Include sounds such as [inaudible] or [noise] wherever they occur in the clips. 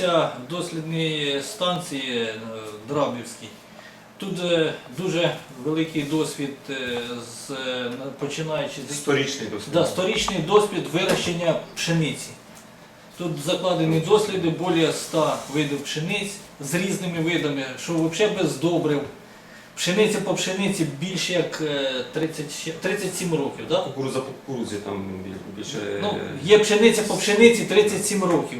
знаходиться дослідні станції е, Драбівські. Тут е, дуже великий досвід, е, з, починаючи з Сторічний досвід. Да, сторічний досвід вирощення пшениці. Тут закладені досліди більше 100 видів пшениць з різними видами, що взагалі без добрив. Пшениця по пшениці більше як е, 30, 37 років. Да? Кукуруза по кукурузі там більше. Ну, є пшениця по пшениці 37 років.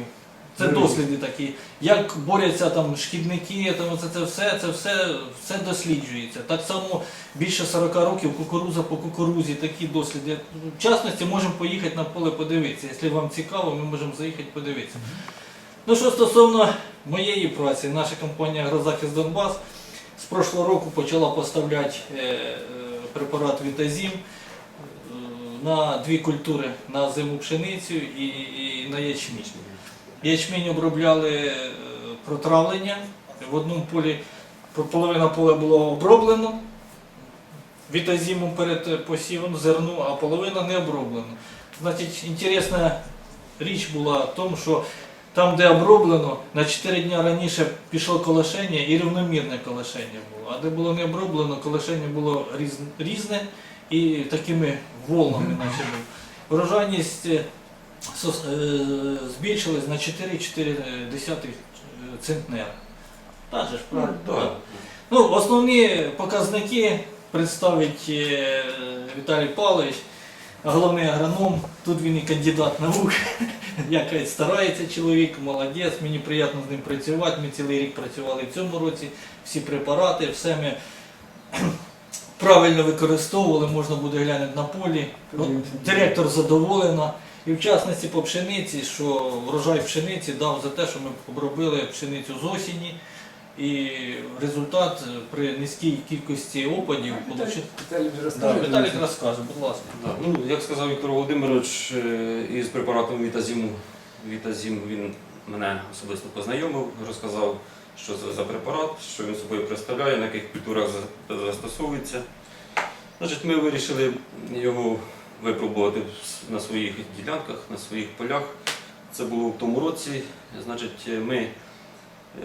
Це досліди такі. Як борються там шкідники, там це, це все, це все, все досліджується. Так само більше 40 років кукуруза по кукурузі, такі досліди. В частності можемо поїхати на поле подивитися. Якщо вам цікаво, ми можемо заїхати подивитися. Ну що стосовно моєї праці, наша компанія Агрозахист Донбас з прошлого року почала поставляти е, е, препарат Вітазім е, на дві культури на зиму пшеницю і, і на ячмінь. Ячмінь обробляли е, протравлення. В одному полі половина поля було оброблено вітазімом перед посівом зерну, а половина не оброблено. Значить, інтересна річ була в тому, що там, де оброблено, на 4 дні раніше пішло колошення і рівномірне колошення було. А де було не оброблено, колошення було різне і такими волнами наче було. Врожайність е, е, збільшилась на 4,4 центнера. Так же ж, Ну, правильно? да. Ну, основні показники представить е, Віталій Павлович, головний агроном. Тут він і кандидат наук. [laughs] Якось старається чоловік, молодець, мені приємно з ним працювати. Ми цілий рік працювали в цьому році, всі препарати, все ми [clears throat] правильно використовували, можна буде глянути на полі. Директор задоволена. І в частності по пшениці, що врожай пшениці дав за те, що ми обробили пшеницю з осені. І результат при низькій кількості опадів получив. Віталій розкаже. Будь ласка. Да, Ну, як сказав Віктор Володимирович, е, із препаратом Вітазіму, Вітазім він мене особисто познайомив, розказав, що це за препарат, що він собою представляє, на яких культурах застосовується. Значить, ми вирішили його випробувати на своїх ділянках, на своїх полях. Це було в тому році. Значить, ми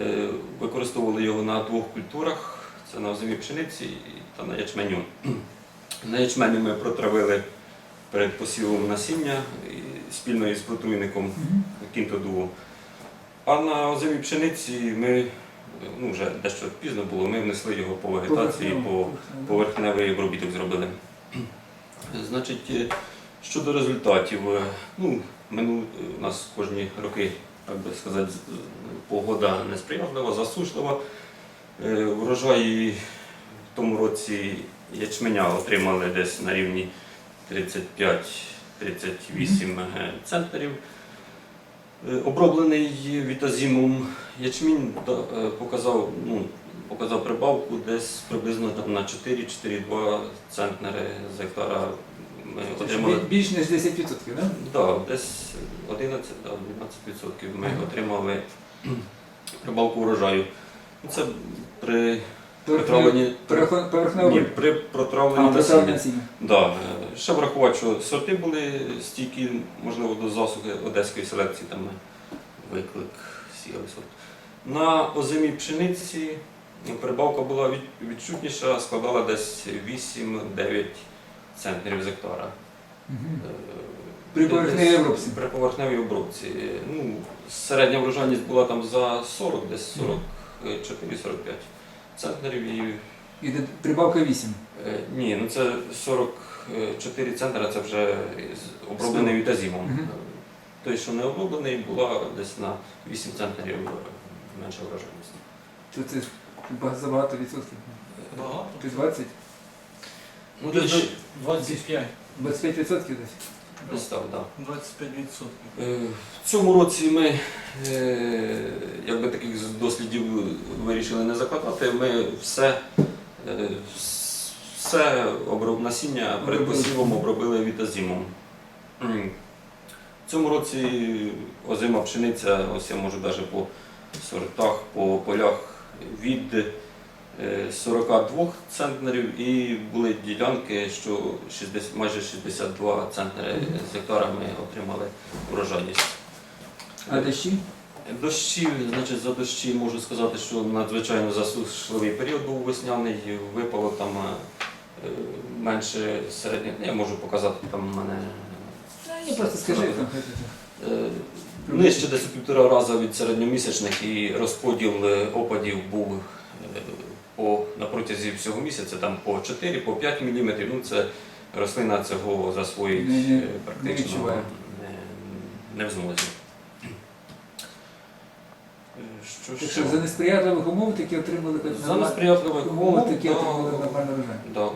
е, використовували його на двох культурах: це на озимій пшениці та на ячменю. [clears throat] На ячмені ми протравили перед посівом насіння спільно із протруйником кінтодуо. А на озимій пшениці ми, ну вже дещо пізно було, ми внесли його по вегетації, по поверхневий обробіток зробили. Значить, е, щодо результатів, е, ну, мину, у нас кожні роки, так би сказати, погода несприятлива, засушлива. Врожай в тому році ячменя отримали десь на рівні 35-38 центрів. Е, Оброблений вітазімом ячмінь е, показав, ну, показав прибавку десь приблизно там, на 4-4,2 центнери з гектара. Ми отримали Більш ніж 10%, так? да, десь 11 да, 12% ми отримали прибавку врожаю. Це при протравленні Поверхнево. ні, при протравленні насіння. насіння. Да. е, Ще врахувати, що сорти були стійкі, можливо, до засухи одеської селекції, там ми виклик сіяли сорт. На озимій пшениці прибавка була від- відчутніша, складала десь 8-9 центнерів з гектара. Мгм. Е, При поверхневій обробці. При поверхневій обробці. Ну, середня врожайність була там за 40, десь 44-45 центнерів. І, І де- прибавка 8. е, ні, ну це 44 центра, це вже з- оброблений вітазімом. Мгм. Той, що не оброблений, була десь на 8 центнерів е, менша врожайність. То це ба- забагато відсотків. Багато. Ти 20? Ну, десь, Більше 25. 25 відсотків десь. Десь так, так. 25 відсотків. Е, В цьому році ми е, якби таких дослідів вирішили не закладати. Ми все, е, все оброб, насіння перед посівом обробили вітазімом. В цьому році озима пшениця, ось я можу навіть по сортах, по полях від 42 центнерів і були ділянки, що 60, майже 62 центнери з гектара ми отримали врожайність. А дощі? Дощі, значить, за дощі можу сказати, що надзвичайно засушливий період був весняний, випало там е, менше середньо. Я можу показати там в мене Ні, просто скажи е, нижче десь півтора рази від середньомісячних і розподіл е, опадів був по, на протязі всього місяця там по 4, по 5 мм. Ну, це рослина цього засвоїть Не- не- е, не практично не, не в змозі. Е, Що Так що за несприятливих умов такі отримали За несприятливих умов умов такі отримали нормальний врожай. да.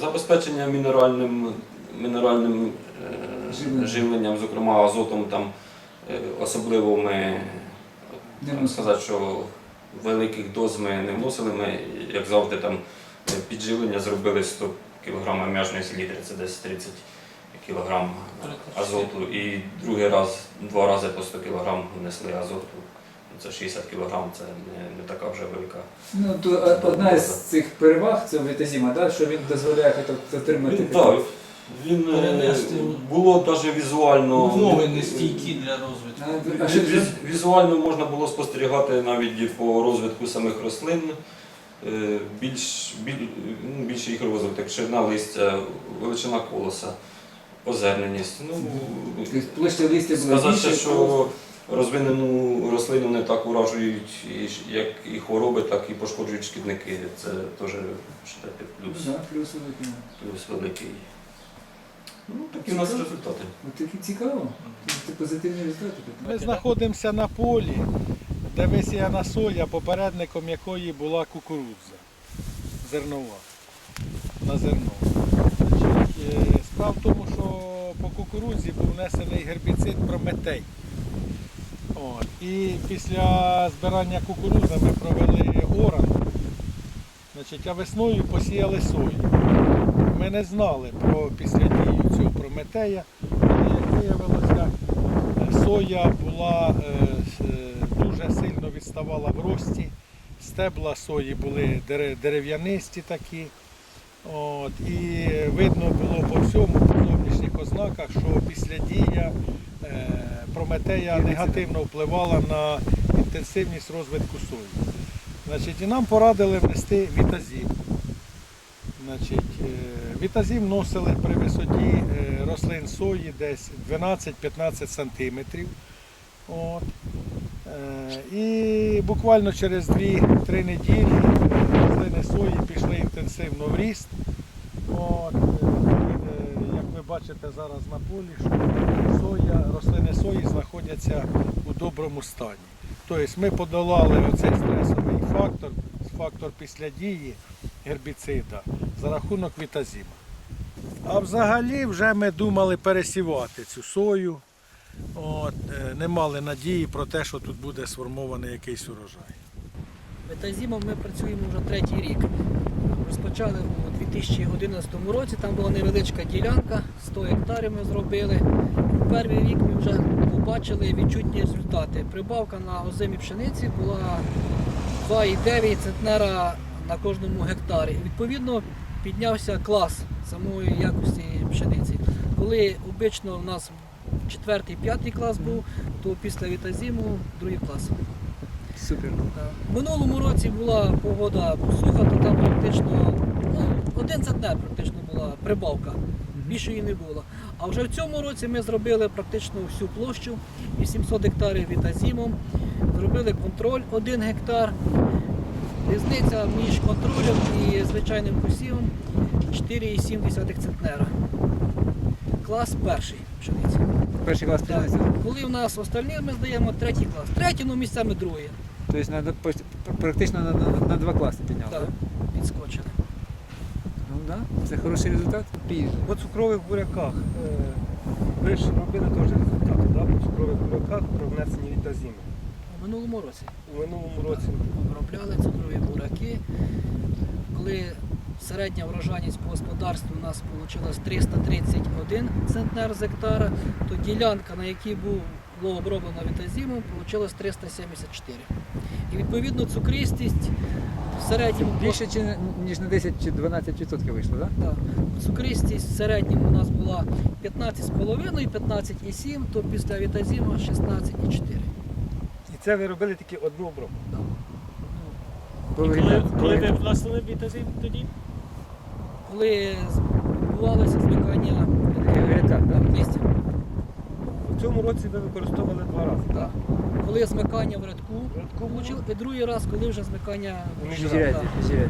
забезпечення мінеральним, мінеральним е, Живленням. живленням, зокрема азотом, там, е, особливо ми Не сказати, що великих доз ми не вносили. Ми, як завжди, там е, підживлення зробили 100 кг м'яжної селітри, це десь 30 кг азоту. І другий раз, два рази по 100 кг внесли азоту. Це 60 кг, це не, не така вже велика. Ну, то одна з цих переваг цього вітазіма, да, що він дозволяє отримати Він, так, він е, Перенести. було навіть візуально. Умови не стійкі для розвитку. А, а Віз- Візуально можна було спостерігати навіть і по розвитку самих рослин. Е, Більш, біль, ну, більше їх розвиток, ширина листя, величина колоса, озерненість. Ну, Тобто площа листя була сказати, більше, що розвинену рослину не так уражують і як і хвороби, так і пошкоджують шкідники. Це теж вважайте, плюс, да, плюс великий. плюс великий. Ну, такі у нас Цікаво. результати. Ну, такі цікаво. Це позитивні результати. Ми знаходимося на полі, де висіяна соя, попередником якої була кукурудза зернова. На зерно. Значить, е, Справа в тому, що по кукурудзі був внесений гербіцид Прометей. От. І після збирання кукурудзи ми провели оран. Значить, а весною посіяли сою. Ми не знали про післядію цього Прометея, але як виявилося, соя була е, е, дуже сильно відставала в рості. Стебла сої були дерев'янисті такі. От, і видно було по всьому, по зовнішніх ознаках, що післядія е, Прометея негативно впливала на інтенсивність розвитку сої. Значить, і нам порадили внести вітазін. Значить, вітазін вносили при висоті е, рослин сої десь 12-15 сантиметрів. От. Е, І буквально через 2-3 неділі рослини сої пішли інтенсивно в ріст. От. е, Як ви бачите зараз на полі, що соя, рослини сої знаходяться у доброму стані. Тобто ми подолали оцей стресовий фактор, фактор післядії гербіцида за рахунок вітазіма. А взагалі вже ми думали пересівати цю сою. От, е, не мали надії про те, що тут буде сформований якийсь урожай. Метазімом ми працюємо вже третій рік. Розпочали у 2011 році, там була невеличка ділянка, 100 гектарів ми зробили. Перший рік ми вже побачили відчутні результати. Прибавка на озимій пшениці була 2,9 центнера на кожному гектарі. Відповідно, піднявся клас самої якості пшениці. Коли обично у нас четвертий, п'ятий клас був, то після вітазіму другий клас. Супер. В минулому році була погода суха, то там практично ну, один центнер практично була прибавка. Більше її не було. А вже в цьому році ми зробили практично всю площу 800 гектарів вітазімом, зробили контроль 1 гектар. Різниця між контролем і звичайним посівом 4,7 центнера. Клас перший пшениці. Перший клас Так. Коли в нас остальні, ми здаємо третій клас. Третій, ну місцями другий. Тобто на, практично на, на, на два класи підняли. Так, підскочили. Ну так, да. це хороший результат. По цукрових буряках е, ви ж робили теж результати, да? по цукрових буряках про внесення вітазіну. У минулому році У минулому році обробляли цукрові бураки. Коли середня врожайність по господарству у нас вийшла 331 центнер з гектара, то ділянка, на якій було оброблено вітазімом, вийшла 374. І відповідно цукристість в середньому Більше чи, ніж на 10 чи 12 відсотків вийшло, так? Да? Так. Цукристість в середньому у нас була 15,5, 15,7, то після вітазіма 16,4. Це ви робили тільки одну обробку. Коли, коли ви вносили вітазин тоді? Коли відбувалося змикання Гряка, да? листя. У цьому році ви використовували два рази. Так. Коли змикання в рядку влучив, і другий раз, коли вже змикання У в Міжрядді, Так.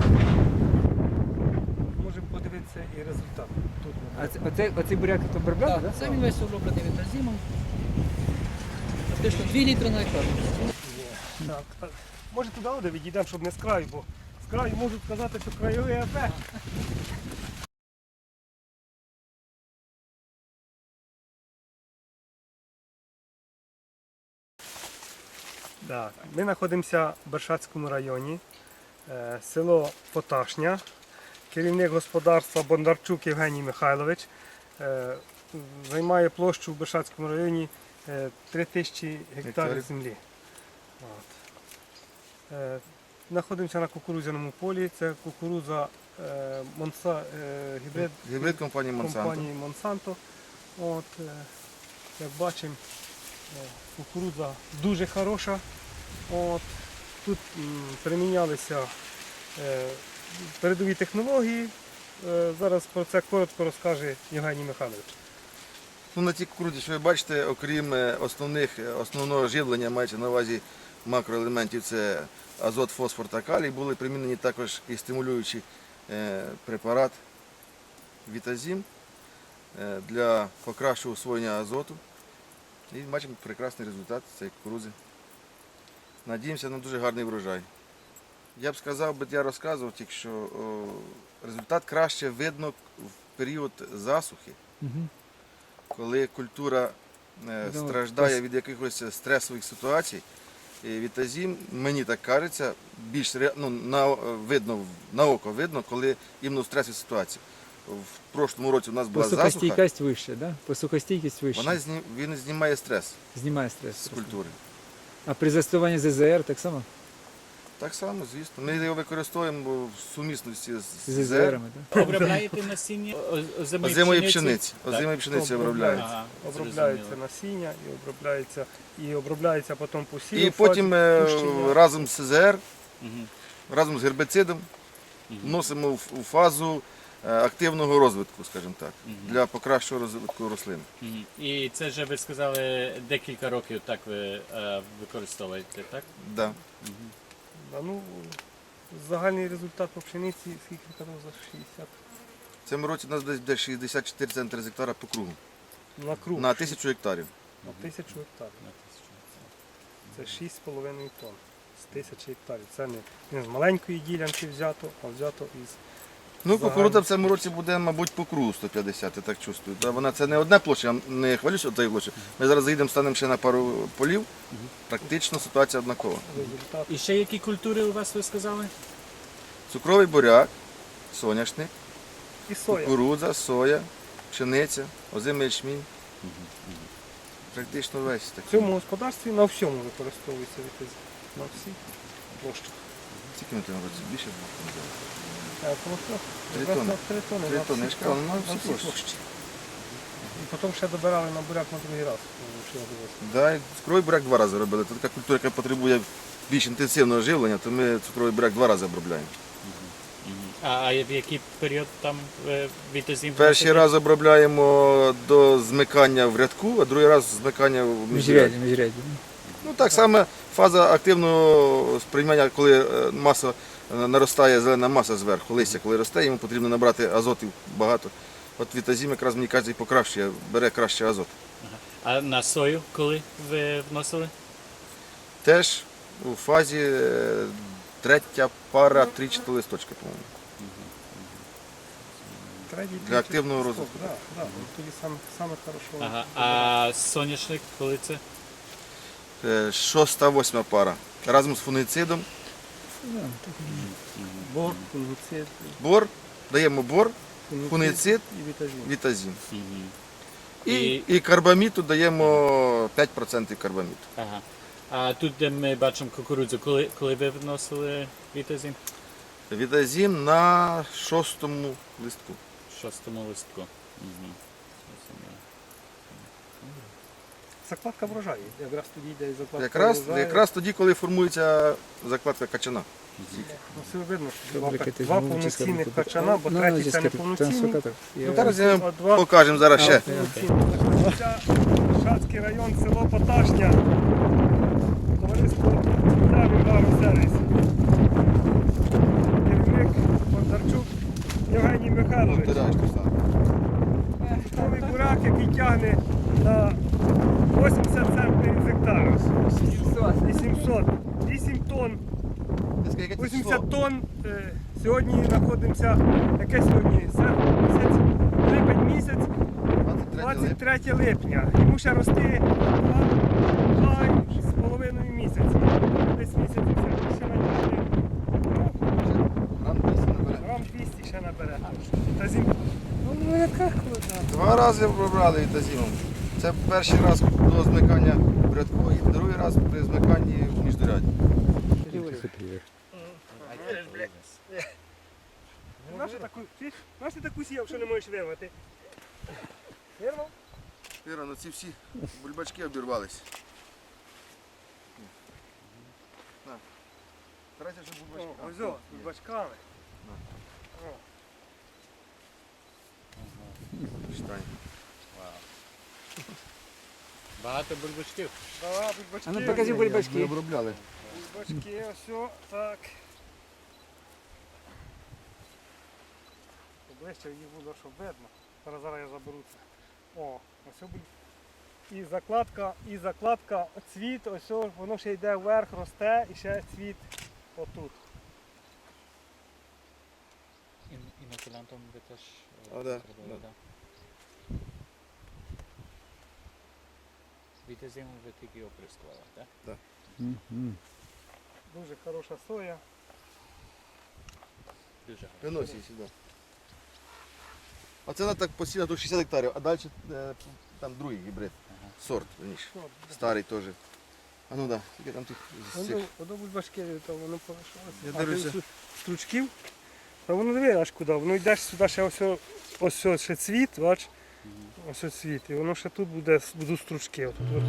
Можемо подивитися і результат. Тут А це, оце, оцей буряк то Так, да? це він весь оброблений вітазімом. Фактично 2 літри на гектар. Так, так. Може туди один відійдемо, щоб не з краю, бо з краю можуть сказати, що краєвий ефект. Так, ми знаходимося в Бершацькому районі, е, село Поташня, керівник господарства Бондарчук Євгеній Михайлович. Е, Займає площу в Бершацькому районі е, 3000 гектарів землі. От. Е, Знаходимося на кукурудзяному полі. Це кукурудза е, Монса, гібрид Гібрид компанії Monsanto. компанії Monsanto. От, як бачимо, кукурудза дуже хороша. От, тут примінялися передові технології. Зараз про це коротко розкаже Євгеній Михайлович. Ну, на тій кукурудзі, що ви бачите, окрім е, основних, е, основного живлення, мається на увазі макроелементів, це азот, фосфор та калій, були примінені також і стимулюючий е, препарат Вітазім для покращого усвоєння азоту. І бачимо прекрасний результат цієї кукурудзи. Надіємося на дуже гарний врожай. Я б сказав, би я розказував тільки, що результат краще видно в період засухи. Коли культура е, Ну, страждає від якихось стресових ситуацій, і вітазім, мені так кажеться, більш ну, на, видно, на око видно, коли іменно в стресовій ситуації. В прошлому році у нас була засуха, Посухостійкість вища, да? Посухостійкість вища. вона зні, він знімає стрес Знімає стрес. з культури. А при застосуванні ЗЗР так само? Так само, звісно. Ми його використовуємо в сумісності з З ЗР. Обробляєте насіння озимої Озимої пшениці? Озимої пшениці обробляють. Ага, Обробляється зрозуміло. насіння і обробляється, і обробляється потім посів. І потім е, пущення. разом з СЗР, Мгм. разом з гербицидом Мгм. вносимо в у фазу е, активного розвитку, скажімо так, для покращого розвитку рослин. Мгм. І це вже ви сказали декілька років так ви е, використовуєте, так? Да. Мгм. Да, ну, загальний результат по пшениці, скільки казав за 60 В цьому році у нас десь буде 64 центри з гектара по кругу на круг. на тисячу гектарів. На тисячу гектарів. Це 6,5 тонн з тисячі гектарів. Це не, не з маленької ділянки взято, а взято із Ну, кукурудза в цьому році буде, мабуть, по кругу 150, я так чувствую. Вона це не одна площа, я не хвалюся однією площею. Ми зараз заїдемо, станемо ще на пару полів. Практично ситуація однакова. І ще які культури у вас ви сказали? Цукровий буряк, соняшник, І соя. кукурудза, соя, пшениця, озимий ячмінь. Практично весь В такий. цьому господарстві на всьому використовується вітазі. На всіх площах. Скільки ми цьому році? Більше? Е, Три тонни. Три тонни. Я ж кажу, всі площі. І потім ще добирали на буряк на другий раз. Да, і цукровий буряк два рази робили. Це така культура, яка потребує більш інтенсивного живлення, то ми цукровий буряк два рази обробляємо. А, а в який період там е, вітазім? Перший раз обробляємо до змикання в рядку, а другий раз змикання в міжряді. Міжрядді, міжрядді. Ну так само фаза активного сприймання, коли е, маса е, наростає зелена маса зверху, листя, коли росте, йому потрібно набрати азотів багато. От вітазім якраз мені кажуть, покращує, бере краще азот. А на сою коли ви вносили? Теж у фазі е, третя пара, три-чотири листочки, по-моєму. Для активного розвитку. Так, так. Тоді саме, саме хорошо. Ага. А соняшник коли це? Е, Шоста, восьма пара. Разом з фунгицидом. Бор, фунгіцид, Бор, даємо бор, фунгіцид і вітазін. вітазін. І, І- карбаміту даємо 5% карбаміту. Ага. А тут, де ми бачимо кукурудзу, коли, коли ви вносили вітазін? Відазін на шостому листку. Шостому листку. Угу. Закладка врожаю. Якраз тоді йде закладка Якраз, врожаю. якраз тоді, коли формується закладка качана. Ну, все видно, що два, два повноцінних качана, бо Ну, третій це не повноцінний. Я- Зараз я вам два покажемо зараз ще. Шацький район, село Поташня, товариство Яві Агросервіс. Керівник Бондарчук Євгеній Михайлович. Штовий бурак, який тягне е, на 80 центнерів гектара. 800. 8 тонн. 80 тонн. Е, сьогодні знаходимося, яке сьогодні? Серпень місяць, липень місяць, 23 липня. Йому ще рости 2, 2 рази вибрали тазімом. Це перший раз до змикання в рядку і другий раз при змиканні в міждуряді. Наша таку, ти, таку сіяв, що не можеш вирвати. Вирвав? Іра, ну ці всі бульбачки обірвались. Щоб О, бульбачки. ось о, Багато бульбачків. Давай, бульбачки. А ну покажи Ми обробляли. Бульбачки, ось так. Ближче їх було, щоб видно. Зараз зараз я заберу це. О, ось о. І закладка, і закладка, цвіт, ось воно ще йде вверх, росте і ще цвіт отут. Інокулянтом ви теж А, да, робили, да. да? Вітазім ви тільки оприскували, так? Мгм. Дуже хороша соя. Дуже гарно. Її сюди. Оце вона так посіла до 60 гектарів, а далі е, там другий гібрид. Сорт, верніше. Старий теж. А ну да, скільки там тих з цих. Воно, воно бульбашки, то воно полишилося. Я А дивлюся. ти Стручків. Та воно не аж куди. Воно йдеш сюди ще ось, ось, ось ще цвіт, бач. Ось ось цвіт. І воно ще тут буде, будуть стручки. Отут.